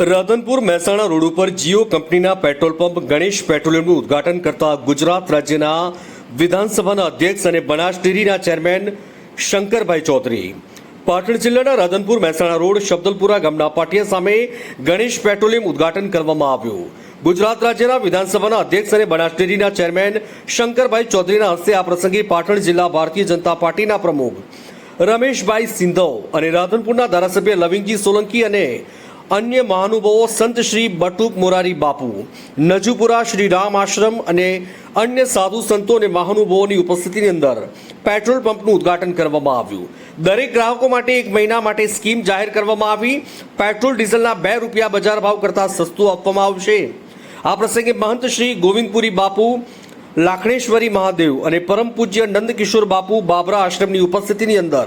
Radhanpur Mehsana road ઉપર જીઓ કંપનીના petrol pump Ganesh પેટ્રોલિયમનું ઉદ્ઘાટન કરતા ગુજરાત રાજ્યના વિધાનસભાના અધ્યક્ષ અને બનાસ ચેરમેન શંકરભાઈ ચૌધરી. પાટણ જિલ્લાના રાધનપુર મહેસાણા રોડ શબ્દલપુરા ગામના પાટિયા સામે ગણેશ પેટ્રોલિયમ ઉદ્ઘાટન કરવામાં આવ્યું. ગુજરાત રાજ્યના વિધાનસભાના અધ્યક્ષ અને બનાસ ચેરમેન શંકરભાઈ ચૌધરીના હસ્તે આ પ્રસંગે પાટણ જિલ્લા ભારતીય જનતા પાર્ટીના પ્રમુખ રમેશભાઈ સિંધવ અને રાધનપુરના ધારાસભ્ય લવિંગજી સોલંકી અને અન્ય મહાનુભાવો સંત શ્રી બટુક મોરારી બાપુ, નજુપુરા શ્રી રામ આશ્રમ અને અન્ય સાધુ સંતો અને મહાનુભાવોની ઉપસ્થિતિની અંદર પેટ્રોલ પંપનું ઉદ્ઘાટન કરવામાં આવ્યું. દરેક ગ્રાહકો માટે એક મહિના માટે સ્કીમ જાહેર કરવામાં આવી. પેટ્રોલ ડીઝલના બે રૂપિયા બજાર ભાવ કરતાં સસ્તું આપવામાં આવશે. આ પ્રસંગે મહંત શ્રી ગોવિંદપુરી બાપુ, લાખણેશ્વરી મહાદેવ અને પરમ પૂજ્ય નંદકિશોર બાપુ બાબરા આશ્રમની ઉપસ્થિતિની અંદર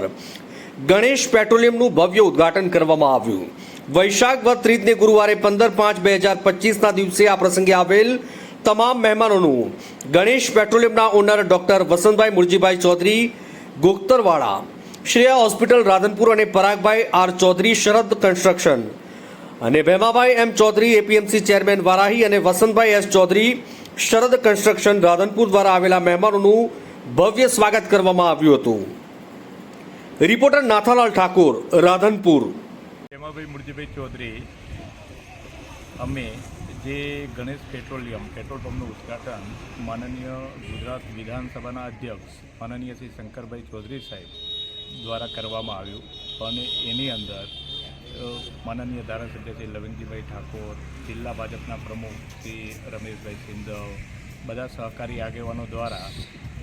ગણેશ પેટ્રોલિયમનું ભવ્ય ઉદ્ઘાટન કરવામાં આવ્યું. વૈશાખ વત ત્રીજને ગુરુવારે પંદર પાંચ બે હજાર પચીસના દિવસે આ પ્રસંગે આવેલ તમામ મહેમાનોનું Ganesh પેટ્રોલિયમના owner doctor Vasantbhai Murjibhai Chaudhary Gokhatarvada Shreya hospital Radhanpur અને પરાગભાઈ આર ચૌધરી શરદ કન્સ્ટ્રક્શન અને Bhemabhai M Chaudhary, APMC chairman Varahi અને વસંતભાઈ એસ ચૌધરી શરદ કન્સ્ટ્રક્શન રાધનપુર દ્વારા આવેલા મહેમાનોનું ભવ્ય સ્વાગત કરવામાં આવ્યું હતું. રિપોર્ટર નાથાલાલ ઠાકોર, રાધનપુર. હેમાભાઈ મુરજીભાઈ ચૌધરી, અમે જે ગણેશ પેટ્રોલિયમ, પેટ્રોલ પંપનું ઉદ્ઘાટન માનનીય ગુજરાત વિધાનસભાના અધ્યક્ષ માનનીય શ્રી શંકરભાઈ ચૌધરી સાહેબ દ્વારા કરવામાં આવ્યું અને એની અંદર માનનીય ધારાસભ્ય શ્રી લવિંગજીભાઈ ઠાકોર, જિલ્લા ભાજપના પ્રમુખ શ્રી રમેશભાઈ સિંધવ, બધા સહકારી આગેવાનો દ્વારા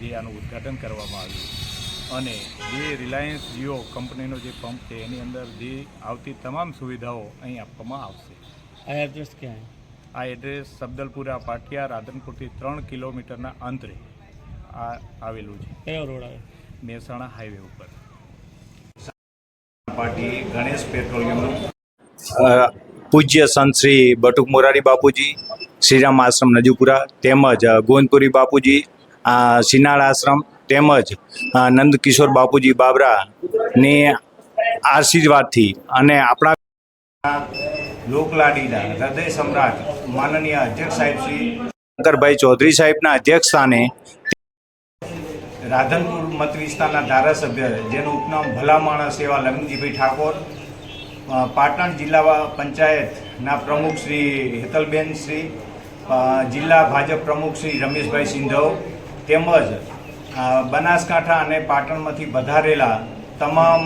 જે આનું ઉદ્ઘાટન કરવામાં આવ્યું. અને જે રિલાયન્સ જીઓ કંપનીનો જે પંપ છે એની અંદર જે આવતી તમામ સુવિધાઓ અહીં આપવામાં આવશે. આ એડ્રેસ ક્યાં આ એડ્રેસ સબદલપુરા પાટિયા રાધનપુરથી ત્રણ કિલોમીટરના અંતરે આ આવેલું છે. કયો રોડ આવે? મહેસાણા હાઈવે ઉપર. પાટી ગણેશ પેટ્રોલિયમનું. પૂજ્ય સંત શ્રી બટુક મોરારી બાપુજી શ્રીરામ આશ્રમ નજીપુરા તેમજ ગોંદપુરી બાપુજી સિનાળ આશ્રમ તેમજ નંદકિશોર બાપુજી બાબરાની આશીર્વાદથી અને આપણા લોકલાડીના હૃદય સમ્રાટ માનનીય અધ્યક્ષ સાહેબ શ્રી શંકરભાઈ ચૌધરી સાહેબના અધ્યક્ષ સ્થાને રાધનપુર મત વિસ્તારના ધારાસભ્ય જેનું ઉપનામ ભલા માણસ એવા ઠાકોર પાટણ જિલ્લા પંચાયતના પ્રમુખ શ્રી હેતલબેન શ્રી જિલ્લા ભાજપ પ્રમુખ શ્રી રમેશભાઈ સિંધવ તેમજ બનાસકાંઠા અને પાટણમાંથી વધારેલા તમામ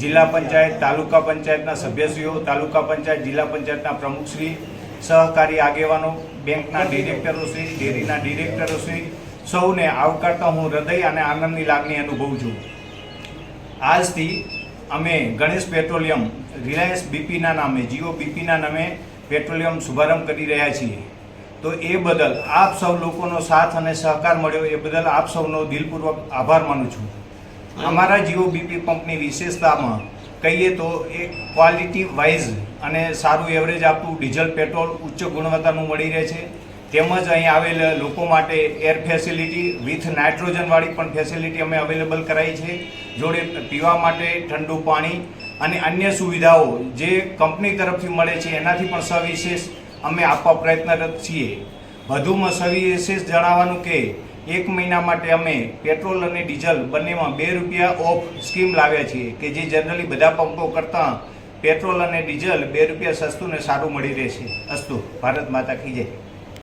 જિલ્લા પંચાયત, તાલુકા પંચાયતના સભ્યશ્રીઓ, તાલુકા પંચાયત, જિલ્લા પંચાયતના પ્રમુખશ્રી સહકારી આગેવાનો, બેંકના ડિરેક્ટરોશ્રી ડેરીના ડિરેક્ટરોશ્રી સૌને આવકારતા હું હૃદય અને આનંદની લાગણી અનુભવું છું. આજથી અમે ગણેશ પેટ્રોલિયમ રિલાયન્સ બીપીના નામે, જીઓ બીપીના નામે પેટ્રોલિયમ શુભારંભ કરી રહ્યા છીએ. તો એ બદલ આપ સૌ લોકોનો સાથ અને સહકાર મળ્યો. એ બદલ આપ સૌનો દિલપૂર્વક આભાર માનું છું. અમારા જીઓ બીપી પંપની વિશેષતામાં કહીએ તો એ ક્વોલિટી વાઇઝ અને સારું એવરેજ આપતું ડીઝલ, પેટ્રોલ ઉચ્ચ ગુણવત્તાનું મળી રહે છે. તેમજ અહીં આવેલ લોકો માટે એર ફેસિલિટી વિથ નાઇટ્રોજનવાળી પણ ફેસિલિટી અમે અવેલેબલ કરાવી છે. જોડે પીવા માટે ઠંડુ પાણી અને અન્ય સુવિધાઓ જે કંપની તરફથી મળે છે, એનાથી પણ સવિશેષ અમે આપવા પ્રયત્નરત છીએ. વધુમાં સવિશેષ જણાવવાનું કે, એક મહિના માટે અમે પેટ્રોલ અને ડીઝલ બંનેમાં બે રૂપિયા ઓફ સ્કીમ લાવ્યા છીએ કે જે જનરલી બધા પંપો કરતાં પેટ્રોલ અને ડીઝલ બે રૂપિયા સસ્તું ને સારું મળી રહેશે. અસ્તુ. ભારત માતા કી જય.